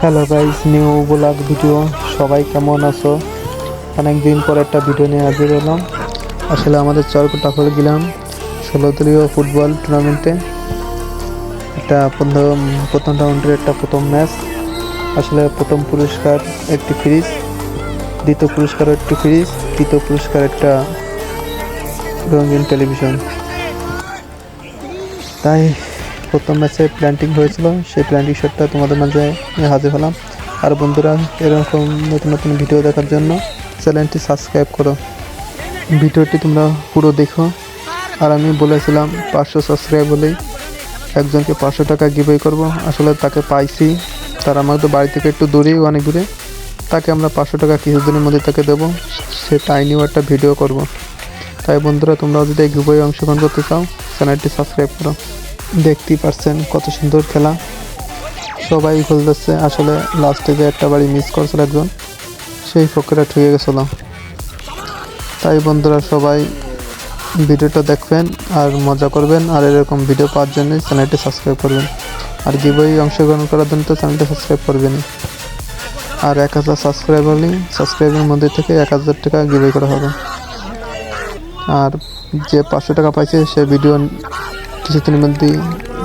Hello guys new blog video সবাই কেমন আছো? অনেক দিন পর একটা ভিডিও নিয়ে হাজির হলাম। আসলে আমাদের চরকটা করে গেলাম ষোলো দলীয় ফুটবল টুর্নামেন্টে একটা প্রথম প্রথম রাউন্ডের একটা প্রথম ম্যাচ আসলে প্রথম পুরস্কার একটি ফ্রিজ, দ্বিতীয় পুরস্কার একটি ফ্রিজ, তৃতীয় পুরস্কার একটা রঙিন টেলিভিশন তাই প্রথম ম্যাচে প্ল্যান্টিং হয়েছিল, সেই প্ল্যান্টিং শটটা তোমাদের মাঝে হাজির হলাম। আর বন্ধুরা, এরকম নতুন নতুন ভিডিও দেখার জন্য চ্যানেলটি সাবস্ক্রাইব করো। ভিডিওটি তোমরা পুরো দেখো। আর আমি বলেছিলাম, পাঁচশো সাবস্ক্রাইব হলেই একজনকে পাঁচশো টাকা গিভওয়ে করব। আসলে তাকে পাইছি। তার আমাদের বাড়ি থেকে একটু দূরেই, অনেক দূরে। তাকে আমরা পাঁচশো টাকা কিছুদিনের মধ্যে তাকে দেবো। সে তাই একটা ভিডিও করব। তাই বন্ধুরা, তোমরাও যদি এই অংশগ্রহণ করতে চাও চ্যানেলটি সাবস্ক্রাইব করো। দেখতেই পারছেন কত সুন্দর খেলা। সবাই খেলতেছে। আসলে লাস্টে যে একটা বাড়ি মিস করছিল একজন, সেই ফকরা ঠুকে গেছিল। তাই বন্ধুরা সবাই ভিডিওটা দেখবেন আর মজা করবেন। আর এরকম ভিডিও পাওয়ার জন্য চ্যানেলটি সাবস্ক্রাইব করবেন। আর গিবই অংশগ্রহণ করার জন্য তো চ্যানেলটি সাবস্ক্রাইব করবেন আর এক হাজার সাবস্ক্রাইব হলে সাবস্ক্রাইবের মধ্যে থেকে এক হাজার টাকা গিবই করা হবে। আর যে পাঁচশো টাকা পাইছে সে ভিডিও কিছুদিনের মধ্যেই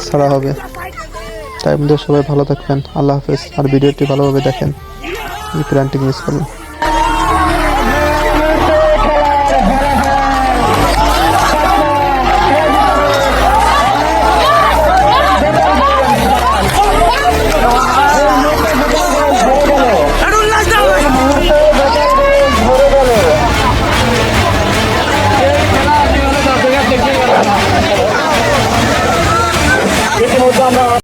ছাড়া হবে। তাই আমাদের সবাই ভালো থাকবেন। আল্লাহ হাফেজ। আর ভিডিওটি ভালোভাবে দেখেন। এই প্ল্যানটি মিস করবেন। ইতিমধ্যে আমরা